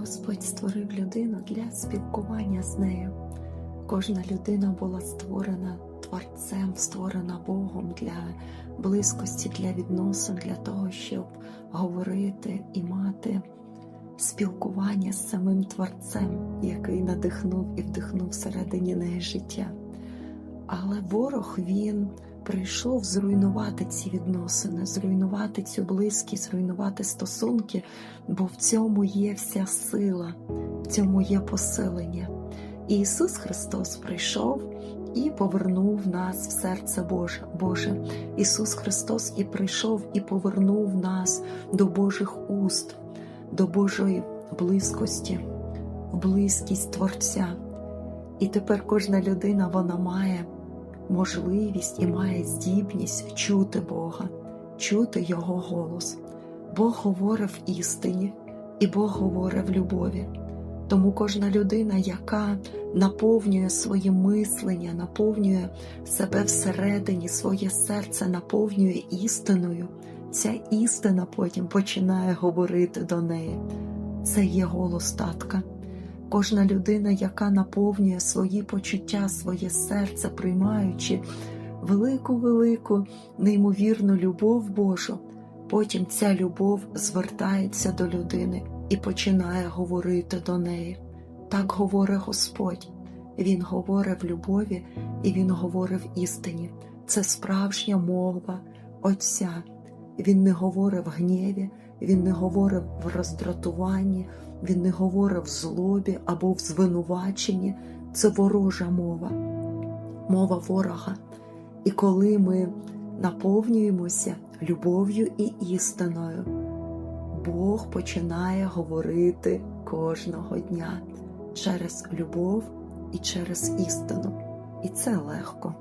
Господь створив людину для спілкування з нею. Кожна людина була створена Творцем, створена Богом для близькості, для відносин, для того, щоб говорити і мати спілкування з самим Творцем, який надихнув і вдихнув всередині неї життя. Але ворог він прийшов зруйнувати ці відносини, зруйнувати цю близькість, зруйнувати стосунки, бо в цьому є вся сила, в цьому є посилення. І Ісус Христос прийшов і повернув нас в серце Боже. Боже. Ісус Христос і прийшов і повернув нас до Божих уст, до Божої близькості, близькість Творця. І тепер кожна людина вона має можливість і має здібність чути Бога, чути Його голос. Бог говорив істині, і Бог говорив любові. Тому кожна людина, яка наповнює своє мислення, наповнює себе всередині, своє серце наповнює істиною, ця істина потім починає говорити до неї. Це є голос татка. Кожна людина, яка наповнює свої почуття, своє серце, приймаючи велику, велику, неймовірну любов Божу, потім ця любов звертається до людини і починає говорити до неї. Так говорить Господь. Він говорить в любові і Він говорить в істині. Це справжня мова Отця. Він не говорить в гніві, він не говорить в роздратуванні, він не говорить в злобі або в звинуваченні. Це ворожа мова, мова ворога. І коли ми наповнюємося любов'ю і істиною, Бог починає говорити кожного дня через любов і через істину. І це легко.